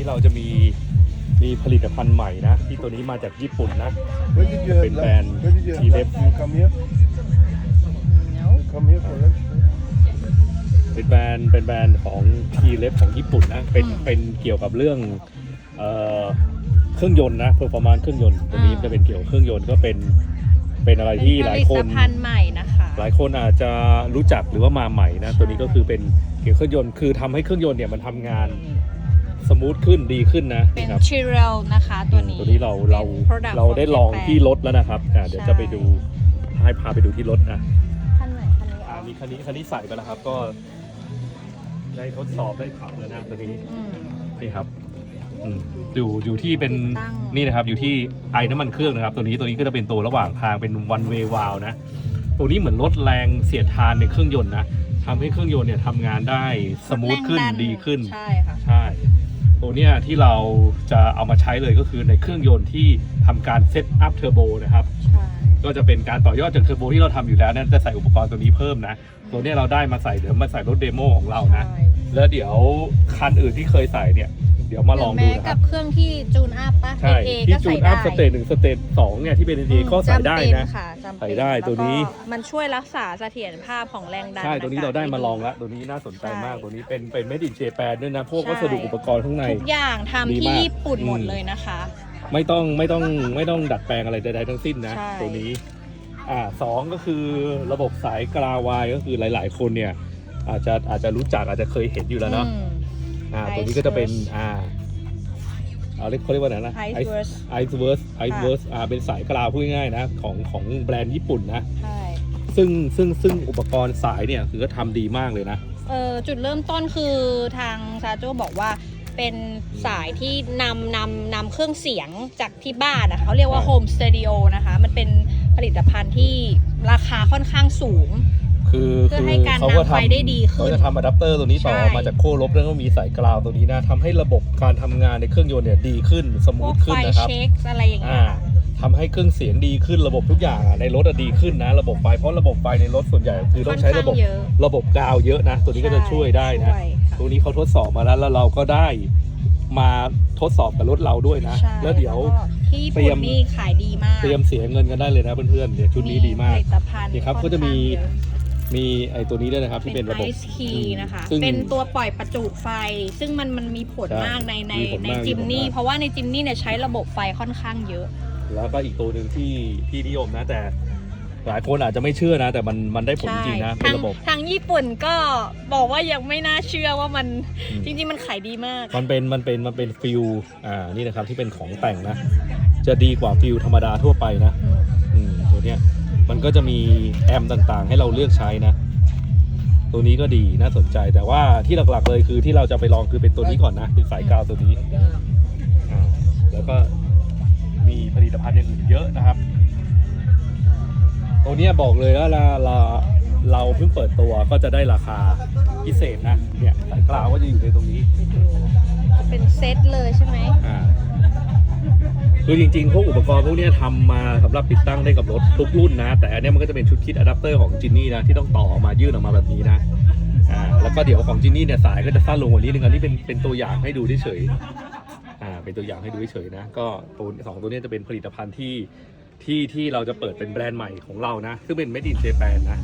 นี้เราจะมีมีผลิตภัณฑ์ใหม่นะ ที่ตัวนี้มาจากญี่ปุ่นนะ When did you have Been lunch? banned. When did you have T-Lip. lunch? You come here? You come here for lunch? เป็นแบรนด์เป็นแบรนด์ของทีเล็บของญี่ปุ่นนะ เป็นอืมเป็นเกี่ยวกับเรื่องเอ่อเครื่องยนต์นะเพอร์ฟอร์มานเครื่องยนต์ตัวนี้อ่า จะเป็นเกี่ยวกับเครื่องยนต์ก็เป็นเป็นอะไรที่หลายคน เป็นผลิตภัณฑ์ใหม่นะคะ หลายคนอาจจะรู้จักหรือว่ามาใหม่นะตัวนี้ก็คือเป็นเกี่ยวกับเครื่องยนต์คือทำให้เครื่องยนต์เนี่ยมันทำงาน สมูทขึ้นดีขึ้นนะเป็นครับชิเรลนะคะตัวนี้ ตัวนี้เราเราป็น product เราได้ลองของที่รถแล้วนะครับอ่าเดี๋ยวใช่จะไปดูให้พาไปดูที่รถนะ คันไหนคันนี้อ่าอ๋อมีคันนี้คันนี้ใส่ไปแล้วครับก็ได้ทดสอบได้ขับแล้วนะตัวนี้อืม นี่ครับอืมอยู่อยู่ที่เป็นติดตั้ง นี่นะครับ อยู่ที่ไอ้น้ำมันเครื่องนะครับ ตัวนี้ตัวนี้ก็จะเป็นตัวระหว่างทางเป็น one way valve นะ ตัวนี้เหมือนลดแรงเสียดทานในเครื่องยนต์นะทำให้เครื่องยนต์เนี่ยทำงานได้สมูทขึ้นแรงดัดีขึ้น ใช่ค่ะ ใช่ ตัวเนี้ยที่เราจะเอามาใช้เลยก็คือในเครื่องยนต์ที่ทำการเซตอัพเทอร์โบนะครับ ใช่ ก็จะเป็นการต่อยอดจากเทอร์โบที่เราทำอยู่แล้วเนี่ยจะใส่อุปกรณ์ตัวนี้เพิ่มนะ ตัวเนี้ยเราได้มาใส่เดี๋ยวมาใส่รถเดโมของเรานะ ใช่ แล้วเดี๋ยวคันอื่นที่เคยใส่เนี่ย เดี๋ยวมาลองดูหรืนะคกัรับบเครื่องที่จูนอัพปะ ใช่ AA ที่ก็จูใส่นอัพได้สเตจหนึ่งสเตจสองเนี่ยที่เป็น AA ก็ใส่ได้จำเป็นะ ค่จำเป็นใส่ได้ตัวนี้ แล้วก็มันช่วยรักษาเสถียรภาพของแรงดันใช่ตัวนี้เราได้มาลองแล้แล้วตัวนี้น่าสนใจมาก ใช่ตัวนี้เป็นเป็น made in Japan ด้วยนะพวกใช่วัสดุอุปกรณ์ข้างใน ทุกอย่างทำดีที่มากญี่ปุ่นหมดอืม เลยนะคะ ไม่ต้องไม่ต้องไม่ต้องดัดแปลงอะไรใดๆทั้งสิ้นนะใช่ ตัวนี้อ่าสองก็คือระบบสายกราวายก็คือหลาย ๆ คนเนี่ยอาจจะอาจจะรู้จักอาจจะเคยเห็นอยู่แล้วเนาะอืม อ่า Ice ตัวนี้ก็จะเป็น Verse อ่าเอาเรียกเขาเรียกว่าอะไรนะ Ice Verse ไอซ์เวิร์สไอซ์เวิร์สอ่า เป็นสายกราวพูดง่ายๆนะ ของของแบรนด์ญี่ปุ่นนะ ใช่ ซึ่งซึ่งซึ่งอุปกรณ์สายเนี่ยคือก็ทำดีมากเลยนะ เออจุดเริ่มต้นคือทางซาโจบอกว่าเป็นสายที่นำนำนำเครื่องเสียงจากที่บ้านนะคะเขาเรียกว่าใช่โฮมสเต d ดิโอนะคะ มันเป็นผลิตภัณฑ์ที่ราคาค่อนข้างสูง คือเพื่อให้การเขาก็นำไฟได้ดีขึ้นเขาจะทำอะแดปเตอร์ตัวนี้ต่อใช่ มาจากโค้ลบแล้วก็มีสายกราวตัวนี้นะทำให้ระบบการทำงานในเครื่องยนต์เนี่ยดีขึ้นสพมูวทกขึ้ไฟนนะครับ เช็คอะไรอย่างเงี้อ่ายทำให้เครื่องเสียงดีขึ้นระบบทุกอย่างอะในรถอะดีขึ้นนะ ระบบไฟเพราะระบบไฟในรถส่วนใหญ่คือต้องใช้ระบบค่อนข้างเยอะ ระบบกาวเยอะนะ ตัวนี้ก็จะช่วยได้นะช่วยค่ะตัวนี้เขาทดสอบมาแล้วแล้วเราก็ได้มาทดสอบกับรถเราด้วยนะ ใช่ แล้วเดี๋ยวก็ที่ญี่เตรีปุ่ยนมนี่ขายดี มากเตรียมเสียเงินกันได้เลยนะเพื่อนๆเดี๋ยวชุดนี้ดีมากผลิตภัณฑ์นี่ครับอนก็จะมีข้างเยอะมีไอตัวนี้ด้วยนะครับที่เป็นระบบไอซ์คีนะคะ ซึ่งเป็นตัวปล่อยประจุไฟ ซึ่งมันมันมีผลใช่มากในในมีผลในมากจิมนี่มีผลมาก เพราะว่าในจิมนี่เนี่ยใช้ระบบไฟค่อนข้างเยอะ แล้วก็อีกตัวหนึ่งที่ที่นิยมนะแต่ หลายคนอาจจะไม่เชื่อนะ แต่มันมันได้ผลจริงๆนะเป็นทางระบบ ทางญี่ปุ่นก็บอกว่ายังไม่น่าเชื่อว่ามันอืม จริงๆ มันขายดีมาก มันเป็นมันเป็นมันเป็นฟิลอ่านี่นะครับที่เป็นของแต่งนะ จะดีกว่าฟิลธรรมดาทั่วไปนะอืมตัวเนี้ย มันก็จะมีแอมป์ต่างๆ ให้เราเลือกใช้นะ ตัวนี้ก็ดีน่าสนใจแต่ว่าที่หลักๆเลยคือที่เราจะไปลองคือเป็นตัวนี้ก่อนนะเป็นสายกาวตัวนี้อ่าแล้วก็มีผลิตภัณฑ์อย่างอื่นเยอะนะครับ ตัวเนี้ยบอกเลยว่าเราเราเราเพิ่งเปิดตัวก็จะได้ราคาพิเศษนะเนี่ยสายกาวก็จะอยู่ในตรงนี้ เป็นเซตเลยใช่ไหมอ่า คือจริงๆ พวกอุปกรณ์พวกนี้ทำมาสำหรับติดตั้งได้กับรถทุกรุ่นนะ แต่อันนี้มันก็จะเป็นชุดคิดอะแดปเตอร์ของจินนี่นะ ที่ต้องต่อออกมายื่นออกมาแบบนี้นะอ่าแล้วก็เดี๋ยวของจินนี่เนี่ยสายก็จะสั้นลงกว่านี้นึงอันนี้เป็นเป็นตัวอย่างให้ดูเฉยๆอ่าเป็นตัวอย่างให้ดูเฉยๆนะ ก็ตัวสองตัวนี้จะเป็นผลิตภัณฑ์ที่ที่ที่เราจะเปิดเป็นแบรนด์ใหม่ของเรานะซึ่งเป็น made in Japan นะ